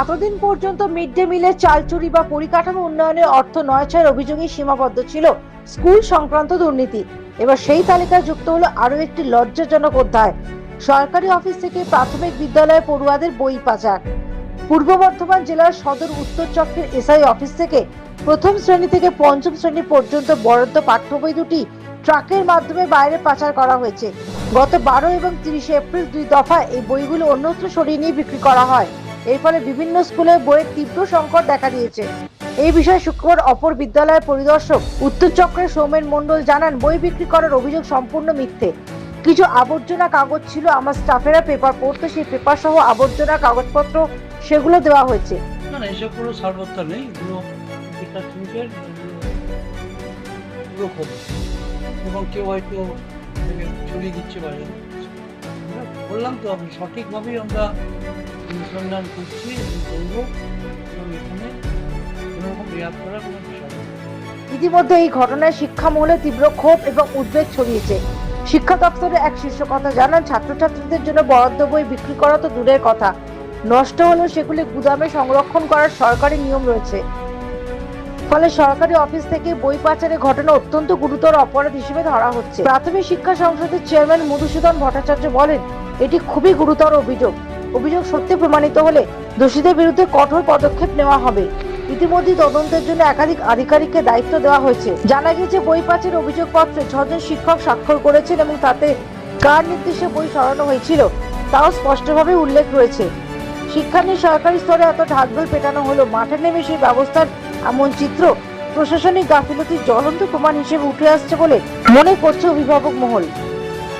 এতদিন পর্যন্ত mid day মিলের চাল চুরি বা পরিকাঠামো উন্নয়নের অর্থ নয় ছয়ের অভিযোগেই সীমাবদ্ধ ছিল স্কুল সংক্রান্ত দুর্নীতি। এবার সেই তালিকায় যুক্ত হলো আরও একটি লজ্জাজনক অধ্যায়। সরকারি অফিস থেকে প্রাথমিক বিদ্যালয়ে পড়ুয়াদের বই পাচার। পূর্ব বর্ধমান জেলার সদর উত্তর চক্রের এসআই অফিস থেকে প্রথম শ্রেণি থেকে পঞ্চম শ্রেণি পর্যন্ত বরাদ্দ পাঠ্য বই দুটি ট্রাকের মাধ্যমে বাইরে পাচার করা হয়েছে। গত বারো এবং তিরিশে এপ্রিল দুই দফায় এই বইগুলো অন্যত্র সরিয়ে নিয়ে বিক্রি করা হয়। এর ফলে বিভিন্ন স্কুলে বইয়ের তীব্র সংকট দেখা দিয়েছে। এই বিষয়ে শুক্রবার অপর বিদ্যালয়ের পরিদর্শক উত্তর চক্রের সৌমেন মণ্ডল জানান, বই বিক্রি করার অভিযোগ সম্পূর্ণ মিথ্যে। কিছু আবর্জনা কাগজ ছিল, আমার স্টাফেরা পেপার পড়তো, সেই পেপার সহ আবর্জনা কাগজপত্র সেগুলো দেওয়া হয়েছে। এবং কেউ হয়তো দিচ্ছে বললাম তো আমি, সঠিকভাবেই আমরা অনুসন্ধান করছি করব এবং এখানে কোনো রকম রেয়াত করার কোনো বিষয় ইতিমধ্যে এই ঘটনায় শিক্ষা মহলে তীব্র ক্ষোভ এবং উদ্বেগ ছড়িয়েছে। শিক্ষা দপ্তরের এক শীর্ষ কথা জানান, ছাত্রছাত্রীদের জন্য বরাদ্দ বই বিক্রি করা তো দূরের কথা। নষ্ট হলেও সেগুলি গুদামে সংরক্ষণ করার সরকারি নিয়ম রয়েছে। ফলে সরকারি অফিস থেকে বই পাচারের ঘটনা অত্যন্ত গুরুতর অপরাধ হিসেবে ধরা হচ্ছে। প্রাথমিক শিক্ষা সংসদের চেয়ারম্যান মধুসূদন ভট্টাচার্য বলেন এটি খুবই গুরুতর অভিযোগ। অভিযোগ সত্যি প্রমাণিত হলে দোষীদের বিরুদ্ধে কঠোর পদক্ষেপ নেওয়া হবে। ইতিমধ্যে তদন্তের জন্য একাধিক আধিকারিককে দায়িত্ব দেওয়া হয়েছে। জানা গেছে বই পাচের অভিযোগপত্রে ছজন শিক্ষক স্বাক্ষর করেছেন এবং তাতে কার নির্দেশে বই সরানো হয়েছিল, তাও স্পষ্টভাবে উল্লেখ রয়েছে। শিক্ষা নিয়ে সরকারি স্তরে এত ঢাকঢোল পেটানো হলো, মাঠে নেমে সেই ব্যবস্থার এমন চিত্র প্রশাসনিক গাফিলতির জ্বলন্ত প্রমাণ হিসেবে উঠে আসছে বলে মনে করছে অভিভাবক মহল।